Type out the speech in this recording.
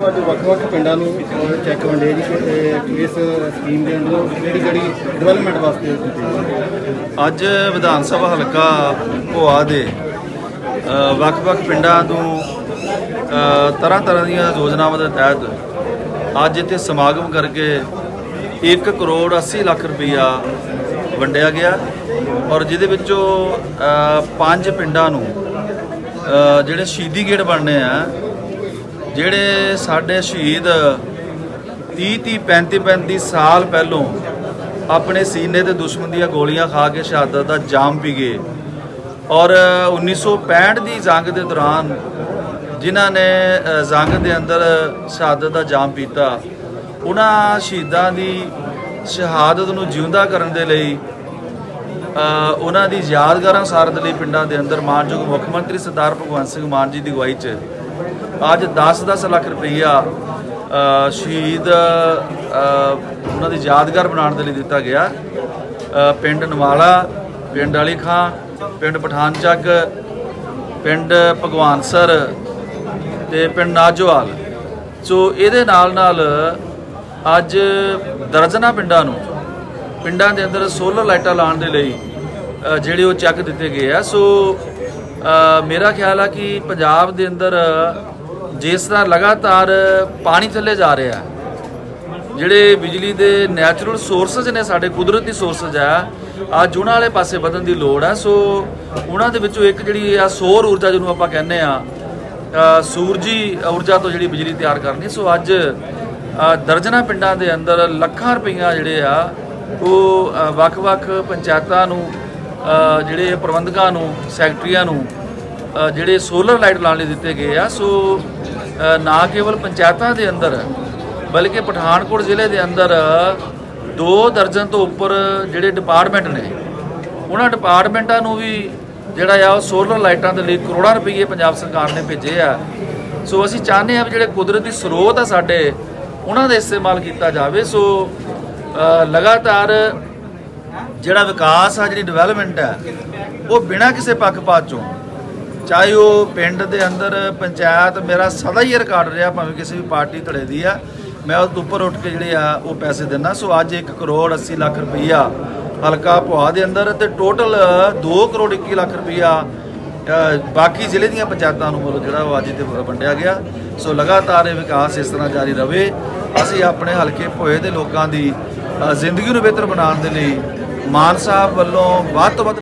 ਅੱਜ ਵੱਖ-ਵੱਖ ਪਿੰਡਾਂ ਨੂੰ ਚੈੱਕ ਵੰਡੇ ਜੀ ਕਿ ਇਸ ਸਕੀਮ ਦੇ ਅੰਦਰ ਕਿਹੜੀ ਕਿਹੜੀ ਡਿਵੈਲਪਮੈਂਟ ਵਾਸਤੇ ਅੱਜ ਵਿਧਾਨ ਸਭਾ ਹਲਕਾ ਭੋਆ ਦੇ ਵੱਖ-ਵੱਖ ਪਿੰਡਾਂ ਨੂੰ ਤਰ੍ਹਾਂ ਤਰ੍ਹਾਂ ਦੀਆਂ ਯੋਜਨਾਵਾਂ ਦੇ ਤਹਿਤ ਅੱਜ ਇੱਥੇ ਸਮਾਗਮ ਕਰਕੇ 1 ਕਰੋੜ 80 ਲੱਖ ਰੁਪਈਆ ਵੰਡਿਆ ਗਿਆ ਔਰ ਜਿਹਦੇ ਵਿੱਚੋਂ ਪੰਜ ਪਿੰਡਾਂ ਨੂੰ ਜਿਹੜੇ ਸ਼ਹੀਦੀ ਗੇਟ ਬਣਨੇ ਆ ਜਿਹੜੇ ਸਾਡੇ ਸ਼ਹੀਦ 30 30 35 35 ਸਾਲ ਪਹਿਲੋਂ ਆਪਣੇ ਸੀਨੇ ਤੇ ਦੁਸ਼ਮਣ ਦੀਆਂ ਗੋਲੀਆਂ ਖਾ ਕੇ ਸ਼ਹਾਦਤ ਦਾ ਜਾਮ ਪੀ ਗਏ। ਔਰ 1965 ਦੀ ਜੰਗ ਦੇ ਦੌਰਾਨ ਜਿਨ੍ਹਾਂ ਨੇ ਜੰਗ ਦੇ ਅੰਦਰ ਸ਼ਹਾਦਤ ਦਾ ਜਾਮ ਪੀਤਾ, ਉਹਨਾਂ ਸ਼ਹੀਦਾਂ ਦੀ ਸ਼ਹਾਦਤ ਨੂੰ ਜਿਉਂਦਾ ਕਰਨ ਦੇ ਲਈ ਉਹਨਾਂ ਦੀ ਯਾਦਗਾਰਾਂ ਸਾਰਦ ਲਈ ਪਿੰਡਾਂ ਦੇ ਅੰਦਰ ਮਾਨਯੋਗ ਮੁੱਖ ਮੰਤਰੀ ਸਰਦਾਰ ਭਗਵੰਤ ਸਿੰਘ ਮਾਨ ਜੀ ਦੀ ਅਗਵਾਈ 'ਚ ਅੱਜ 10-10 ਲੱਖ ਰੁਪਈਆ ਸ਼ਹੀਦ ਉਹਨਾਂ ਦੀ ਯਾਦਗਾਰ ਬਣਾਉਣ ਦੇ ਲਈ ਦਿੱਤਾ ਗਿਆ। ਪਿੰਡ ਨਵਾਲਾ, ਪਿੰਡ ਅਲੀ ਖਾਂ, ਪਿੰਡ ਪਠਾਨ ਚੱਕ, ਪਿੰਡ ਭਗਵਾਨਸਰ ਤੇ ਪਿੰਡ ਨਾਜੋਵਾਲ। ਸੋ ਇਹਦੇ ਨਾਲ ਨਾਲ ਅੱਜ ਦਰਜਨਾ ਪਿੰਡਾਂ ਨੂੰ, ਪਿੰਡਾਂ ਦੇ ਅੰਦਰ ਸੋਲਰ ਲਾਈਟਾਂ ਲਾਉਣ ਦੇ ਲਈ ਜਿਹੜੇ ਉਹ ਚੱਕ ਦਿੱਤੇ ਗਏ ਆ। ਸੋ ਮੇਰਾ ਖਿਆਲ ਆ ਕਿ ਪੰਜਾਬ ਦੇ ਅੰਦਰ ਜਿਸ ਤਰ੍ਹਾਂ ਲਗਾਤਾਰ ਪਾਣੀ ਥੱਲੇ ਜਾ ਰਿਹਾ ਜਿਹੜੇ ਬਿਜਲੀ ਦੇ ਨੈਚੁਰਲ ਸੋਰਸਸ ਨੇ ਸਾਡੇ ਕੁਦਰਤੀ ਸੋਰਸਸ ਆ ਅੱਜ ਉਹਨਾਂ ਵਾਲੇ ਪਾਸੇ ਵਧਣ ਦੀ ਲੋੜ ਆ। ਸੋ ਉਹਨਾਂ ਦੇ ਵਿੱਚੋਂ ਇੱਕ ਜਿਹੜੀ ਆ ਸੌਰ ਊਰਜਾ ਜਿਹਨੂੰ ਆਪਾਂ ਕਹਿੰਦੇ ਆ ਸੂਰਜੀ ਊਰਜਾ ਤੋਂ ਜਿਹੜੀ ਬਿਜਲੀ ਤਿਆਰ ਕਰਨੀ। ਸੋ ਅੱਜ ਅ, ਦਰਜਨਾ ਪਿੰਡਾਂ ਦੇ ਅੰਦਰ ਲੱਖਾਂ ਰੁਪਈਆ ਜਿਹੜੇ ਆ ਉਹ ਵੱਖ-ਵੱਖ ਪੰਚਾਇਤਾਂ ਨੂੰ ਜਿਹੜੇ ਪ੍ਰਬੰਧਕਾਂ ਨੂੰ, ਸੈਕਟਰੀਆਂ ਨੂੰ ਜਿਹੜੇ ਸੋਲਰ ਲਾਈਟ ਲਾਉਣ ਲਈ ਦਿੱਤੇ ਗਏ ਆ, ਸੋ ਨਾ ਕੇਵਲ ਪੰਚਾਇਤਾਂ ਦੇ ਅੰਦਰ, ਬਲਕਿ ਪਠਾਨਕੋਟ ਜ਼ਿਲ੍ਹੇ ਦੇ ਅੰਦਰ, ਦੋ ਦਰਜਨ ਤੋਂ ਉੱਪਰ ਜਿਹੜੇ ਡਿਪਾਰਟਮੈਂਟ ਨੇ, ਉਹਨਾਂ ਡਿਪਾਰਟਮੈਂਟਾਂ ਨੂੰ ਵੀ ਜਿਹੜਾ ਆ ਉਹ ਸੋਲਰ ਲਾਈਟਾਂ ਦੇ ਲਈ ਕਰੋੜਾਂ ਰੁਪਏ ਪੰਜਾਬ ਸਰਕਾਰ ਨੇ ਭੇਜੇ ਆ। ਸੋ ਅਸੀਂ ਚਾਹੁੰਦੇ ਆ ਵੀ ਜਿਹੜੇ ਕੁਦਰਤੀ ਸਰੋਤ ਆ ਸਾਡੇ, ਉਹਨਾਂ ਦਾ ਇਸਤੇਮਾਲ ਕੀਤਾ ਜਾਵੇ। ਸੋ ਲਗਾਤਾਰ ਜਿਹੜਾ ਵਿਕਾਸ ਆ, ਜਿਹੜੀ ਡਿਵੈਲਪਮੈਂਟ ਹੈ ਉਹ ਬਿਨਾਂ ਕਿਸੇ ਪੱਖਪਾਤ ਚੋਂ। ਚਾਹੇ ਉਹ ਪਿੰਡ ਦੇ ਅੰਦਰ ਪੰਚਾਇਤ, ਮੇਰਾ ਸਦਾ ਹੀ ਰਿਕਾਰਡ ਰਿਹਾ, ਭਾਵੇਂ ਕਿਸੇ ਵੀ ਪਾਰਟੀ ਧੜੇ ਦੀ ਆ। ਮੈਂ ਉਸ ਤੋਂ ਉੱਪਰ ਉੱਠ ਕੇ ਜਿਹੜੇ ਆ, ਉਹ ਪੈਸੇ ਦਿੰਦਾ। ਸੋ ਅੱਜ 1 ਕਰੋੜ 80 ਲੱਖ ਰੁਪਈਆ ਹਲਕਾ ਭੋਆ ਦੇ ਅੰਦਰ ਤੇ ਟੋਟਲ 2 ਕਰੋੜ 21 ਲੱਖ ਰੁਪਈਆ ਬਾਕੀ ਜ਼ਿਲ੍ਹੇ ਦੀਆਂ ਪੰਚਾਇਤਾਂ ਨੂੰ ਵੱਲੋਂ ਜਿਹੜਾ ਉਹ ਅੱਜ ਤੇ ਵੰਡਿਆ ਗਿਆ। ਸੋ ਲਗਾਤਾਰ ਇਹ ਵਿਕਾਸ ਇਸ ਤਰ੍ਹਾਂ ਜਾਰੀ ਰਵੇ। ਅਸੀਂ ਆਪਣੇ ਹਲਕੇ ਭੋਏ ਦੇ ਲੋਕਾਂ ਦੀ ਜ਼ਿੰਦਗੀ ਨੂੰ ਬਿਹਤਰ ਬਣਾਉਣ ਦੇ ਲਈ ਮਾਨ ਸਾਹਿਬ ਵੱਲੋਂ ਵੱਧ ਤੋਂ ਵੱਧ